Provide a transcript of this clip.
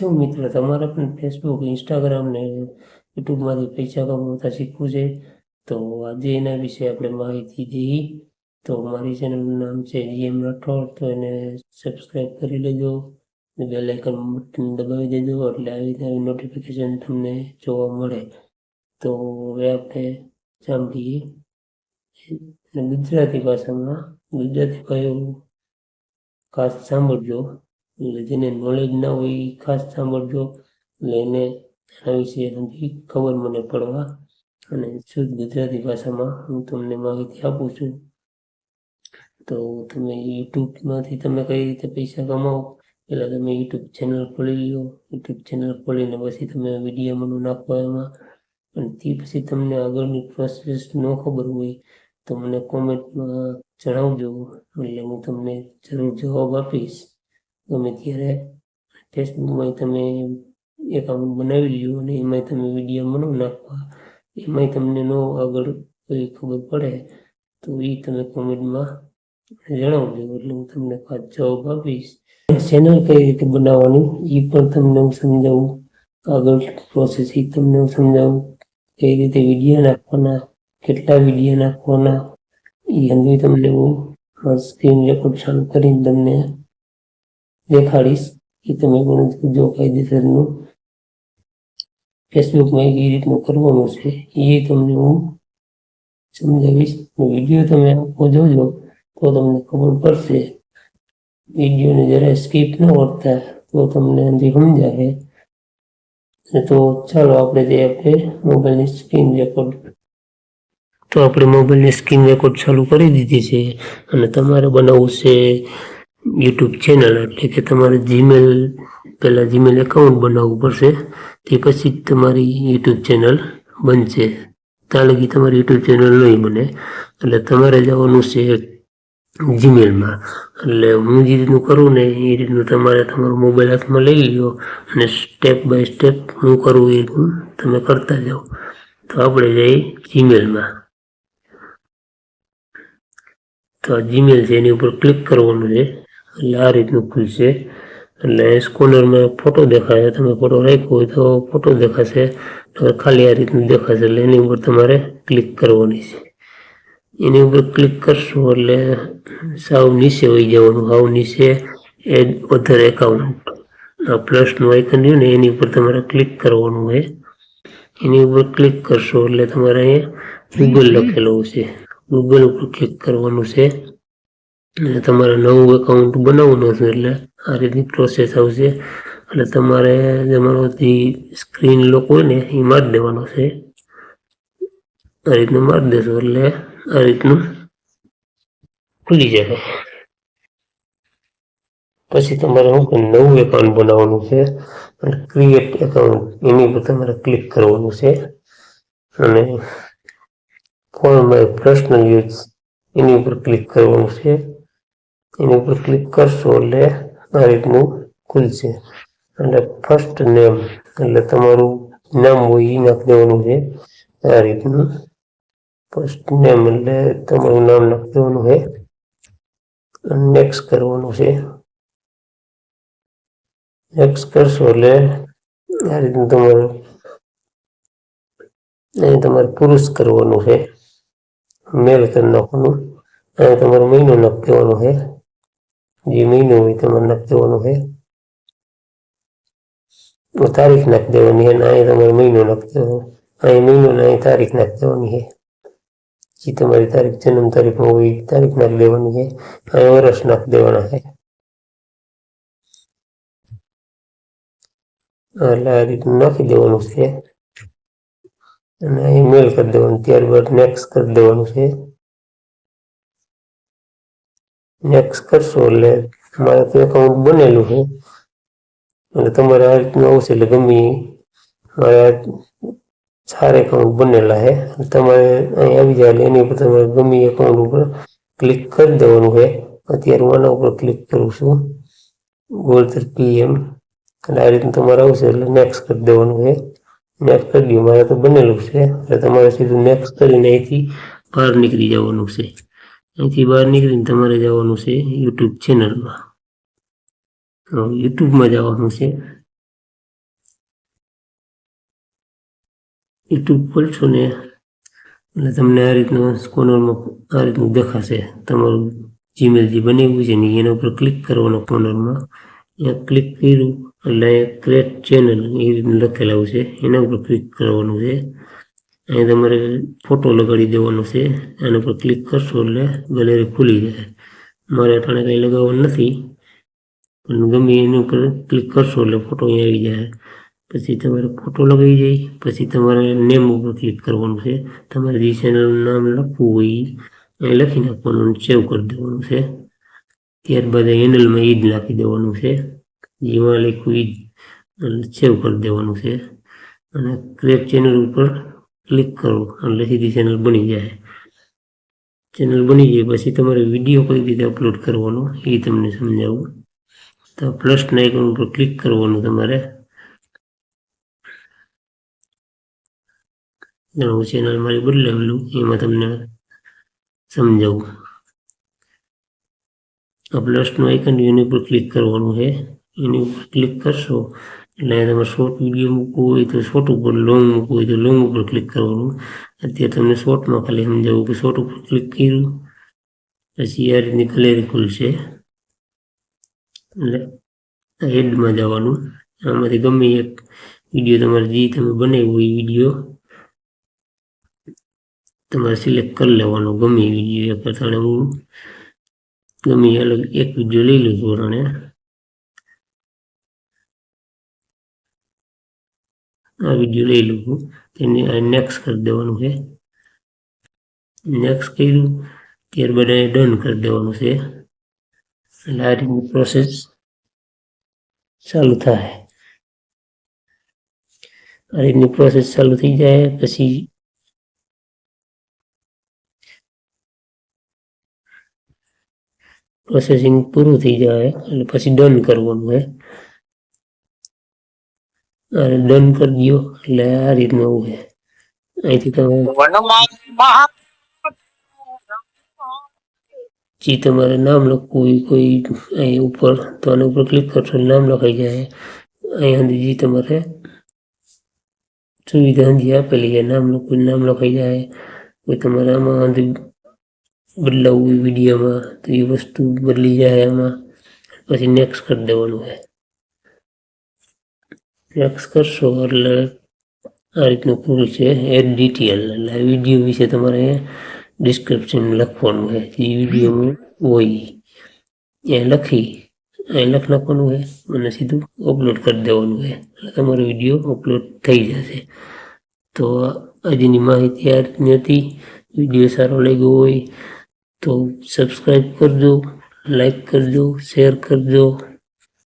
જો મિત્ર, તમારે પણ ફેસબુક ઇન્સ્ટાગ્રામ ને યુટ્યુબમાંથી પૈસા કમાવતા શીખવું છે? તો આજે એના વિશે આપણે માહિતી દઈ તો મારી ચેનલનું નામ છે જીએમ રાઠોડ, તો એને સબસ્ક્રાઈબ કરી લેજો. બેલ આઇકન બટન દબાવી દેજો, એટલે આવી આવી નોટિફિકેશન તમને જોવા મળે. તો હવે આપણે સાંભળીએ. ગુજરાતી ભાષામાં ગુજરાતી ભાઈઓ ખાસ સાંભળજો. એટલે જેને નોલેજ ના હોય એ ખાસ સાંભળજો. એટલે એને એના વિશે સમજી ખબર મને પડવા. અને શુદ્ધ ગુજરાતી ભાષામાં હું તમને માહિતી આપું છું. તો તમે યુટ્યુબમાંથી તમે કઈ રીતે પૈસા કમાવો? પહેલાં તમે યુટ્યુબ ચેનલ ખોલી લો યુટ્યુબ ચેનલ ખોલીને પછી તમે વીડિયો મને નાખવા એમાં. અને તે પછી તમને આગળની પ્રોસેસ ન ખબર હોય તો મને કોમેન્ટમાં જણાવજો. એટલે હું તમને જરૂર જવાબ આપીશ. ગમે ત્યારે ફેસબુકમાં તમે એકાઉન્ટ બનાવી લ્યો અને એમાં તમે વીડિયો બનાવી નાખવા, એમાંય તમને ન આગળ કોઈ ખબર પડે, તો એ તમે કોમેન્ટમાં જણાવજો. એટલે હું તમને ખાસ જવાબ આપીશ. ચેનલ કઈ રીતે બનાવવાની એ પણ તમને હું સમજાવું. આગળ પ્રોસેસ એ તમને હું સમજાવું. કઈ રીતે વીડિયો નાખવાના, કેટલા વીડિયો નાખવાના એ અંગે તમને હું સ્ક્રીન રેકોર્ડ ચાલુ કરીને તમને દેખાડીશ કે તમે પણ જો કાયદેસરનું ફેસબુકમાં એ રીતનું કરવાનું છે એ તમને હું સમજાવીશ. વીડિયો તમે આખો જોજો, તો તમને ખબર પડશે. વિડીયોને જરા સ્કીપ ન કરતા, તો તમને હજી સમજાશે. તો ચાલો આપણે તે આપણે મોબાઈલની સ્ક્રીન રેકોર્ડ, તો આપણે મોબાઈલની સ્ક્રીન રેકોર્ડ ચાલુ કરી દીધી છે. અને તમારે બનાવવું છે યુટ્યુબ ચેનલ એટલે કે તમારે જીમેલ પહેલાં જીમેલ એકાઉન્ટ બનાવવું પડશે, તે પછી જ તમારી યુટ્યુબ ચેનલ બનશે. ત્યાં લગી તમારી યુટ્યુબ ચેનલ નહીં બને, એટલે તમારે જવાનું છે જીમેલમાં એટલે હું જે રીતનું કરું ને, એ રીતનું તમારે તમારો મોબાઈલ હાથમાં લઈ લ્યો અને સ્ટેપ બાય સ્ટેપ હું કરું એ રીતનું તમે કરતા જાઓ. તો આપણે જઈએ જીમેલમાં તો આ જીમેલ છે, એની ઉપર ક્લિક કરવાનું છે. એટલે આ રીતનું ખુલશે એટલે સ્કોલરમાં ફોટો દેખાય. તમે ફોટો રાખ્યો હોય તો ફોટો દેખાશે. ખાલી આ રીતનું દેખાશે એટલે એની ઉપર તમારે ક્લિક કરવાની છે. એની ઉપર ક્લિક કરશો એટલે સાવ નીચે હોઈ જવાનું. સાવ નીચે એડ અધર એકાઉન્ટ પ્લસનું આઇકન રહ્યું ને એની ઉપર તમારે ક્લિક કરવાનું હોય. એની ઉપર ક્લિક કરશો એટલે તમારે અહીંયા ગૂગલ લખેલું છે. ગૂગલ ઉપર ક્લિક કરવાનું છે. અને તમારે નવું એકાઉન્ટ બનાવવાનું છે એટલે આ રીતની પ્રોસેસ આવશે. એટલે તમારે તમારો જે સ્ક્રીન લોક હોય ને, એ મારી દેવાનો છે. આ રીતનું મારી દેશો એટલે આ રીતનું ખુલી જશે પછી તમારે શું નવું એકાઉન્ટ બનાવવાનું છે. અને ક્રિએટ એકાઉન્ટ એની પર તમારે ક્લિક કરવાનું છે. અને ફોર માય પર્સનલ યુઝ એની ઉપર ક્લિક કરવાનું છે. ઉપર ક્લિક કરશો એટલે આ રીતનું ખુલશે. એટલે ફર્સ્ટ નેમ એટલે તમારું નામ હોય એ નાખી દેવાનું છે. આ રીતનું ફર્સ્ટ નેમ એટલે તમારું નામ નાખી દેવાનું છે. નેક્સ્ટ કરવાનું છે. નેક્સ્ટ કરશો એટલે આ રીતનું તમારું અહીં તમારે પુરુષ કરવાનું છે. મેલ કરી નાખવાનું. અને તમારો મહિનો નાખી દેવાનો છે. જે મહિનો હોય તમારે નાખી દેવાનો છે તારીખ નાખી દેવાની છે અને અહીં તમારે મહિનો નાખી દેવાનો અહીં મહિનો ને અહીં તારીખ નાખી દેવાની છે જે તમારી તારીખ જન્મ તારીખમાં હોય એ તારીખ નાખી દેવાની છે અહીં વર્ષ નાખી દેવાના છે એટલે આ રીતનું નાખી દેવાનું છે અને અહીં મેલ કરી દેવાનું ત્યારબાદ નેક્સ્ટ કરી દેવાનું છે નેક્સ્ટ કરશો એટલે મારે તો એકાઉન્ટ બનેલું છે. અને તમારે આ રીતનું આવશે એટલે ગમે મારે ચાર એકાઉન્ટ બનેલા છે. તમારે અહીં આવી જાય એની ઉપર તમારે ગમે એકાઉન્ટ ઉપર ક્લિક કરી દેવાનું છે. અત્યારે હું આના ઉપર ક્લિક કરું છું. ગોળતર પીએમ અને આ રીતનું તમારે આવશે એટલે નેક્સ્ટ કરી દેવાનું છે. નેક્સ્ટ કરી દઉં. મારે તો બનેલું છે. એટલે તમારે સીધું નેક્સ્ટ કરીને અહીંથી બહાર નીકળી જવાનું છે. અહીંથી બહાર નીકળીને તમારે જવાનું છે યુટ્યુબ ચેનલમાં યુટ્યુબમાં જવાનું છે. યુટ્યુબ ખોલશો ને એટલે તમને આ રીતનું કોર્નરમાં આ રીતનું દેખાશે. તમારું જીમેલ જે બનાવ્યું છે ને, એના ઉપર ક્લિક કરવાનો કોર્નરમાં અહીંયા ક્લિક કર્યું, એટલે અહીંયા ક્રિએટ ચેનલ એ રીતનું લખેલું છે. એના ઉપર ક્લિક કરવાનું છે. અહીંયા તમારે ફોટો લગાડી દેવાનો છે. એના ઉપર ક્લિક કરશો એટલે ગેલેરી ખુલી જાય મારે અટાણે કંઈ લગાવવાનું નથી. પણ ગમે એની ઉપર ક્લિક કરશો એટલે ફોટો અહીંયા આવી જાય. પછી તમારે ફોટો લગાવી જાય. પછી તમારે નેમ ઉપર ક્લિક કરવાનું છે. તમારે જે ચેનલનું નામ લખવું હોય એ અહીં લખી નાખવાનું સેવ કરી દેવાનું છે. ત્યારબાદ હેન્ડલમાં ઈદ નાખી દેવાનું છે. જેમાં લખ્યું ઈદ. સેવ કરી દેવાનું છે. અને ક્રેપ ચેનલ ઉપર ક્લિક કરો એટલે સીધી ચેનલ બની જાય. ચેનલ બની જાય પછી તમારે વીડિયો કઈ રીતે અપલોડ કરવાનો એ તમને સમજાવું. તો પ્લસના આઇકન ઉપર ક્લિક કરવાનું તમારે. હું ચેનલ મારી બદલાવેલું, એમાં તમને સમજાવું. આ પ્લસનું આઇકન એની ઉપર ક્લિક કરવાનું છે. એની ઉપર ક્લિક કરશો એટલે તમારે શોર્ટ વીડિયો મૂકવું હોય તો શોર્ટ ઉપર લોંગ મૂકવું હોય તો લોંગ ઉપર ક્લિક કરવાનું. અત્યારે તમને શોર્ટમાં ખાલી સમજાવું કે શોર્ટ ઉપર ક્લિક કર્યું. પછી આ રીતની ગેલેરી ખુલશે. એટલે હેડમાં જવાનું. આમાંથી ગમે એક વીડિયો તમારે જે તમે બનાવ્યો એ વીડિયો તમારે સિલેક્ટ કરી લેવાનો. ગમે વીડિયો એક અટાણે હું ગમે અલગ એક વીડિયો લઈ લઉં છું આ વીડિયો લઈ લઉં છું તેને નેક્સ્ટ કરી દેવાનું છે નેક્સ્ટ કર્યું ત્યારબાદ અહીં ડન કરી દેવાનું છે એટલે આ રીતની પ્રોસેસ ચાલુ થાય આ રીતની પ્રોસેસ ચાલુ થઈ જાય પછી પ્રોસેસિંગ પૂરું થઈ જાય એટલે પછી ડન કરવાનું છે અને ડન કરી દો એટલે આ રીતનું હોય અહીંથી તમે જે તમારે નામ લખવું હોય કોઈ અહીં ઉપર તો આના ઉપર ક્લિક કરશો એટલે નામ લખાઈ જાય અહીંયા સુધી જે તમારે સુવિધા જે આપેલી છે નામ લખવું નામ લખાઈ જાય કોઈ તમારે આમાં અંદર બદલાવવું હોય વિડીયોમાં તો એ વસ્તુ બદલી જાય આમાં પછી નેક્સ્ટ કરી દેવાનું છે નેક્સ્ટ કરશો એટલે આ રીતનું પૂરું છે એડ ડિટેલ એટલે આ વીડિયો વિશે તમારે ડિસ્ક્રિપ્શન લખવાનું છે જે વિડીયોમાં હોય. એ લખી અહીં લખ નાખવાનું છે અને સીધું અપલોડ કરી દેવાનું છે એટલે તમારો વીડિયો અપલોડ થઈ જશે. તો આજની માહિતી આ રીતની હતી. વીડિયો સારો લાગ્યો હોય તો સબસ્ક્રાઈબ કરજો લાઈક કરજો શેર કરજો.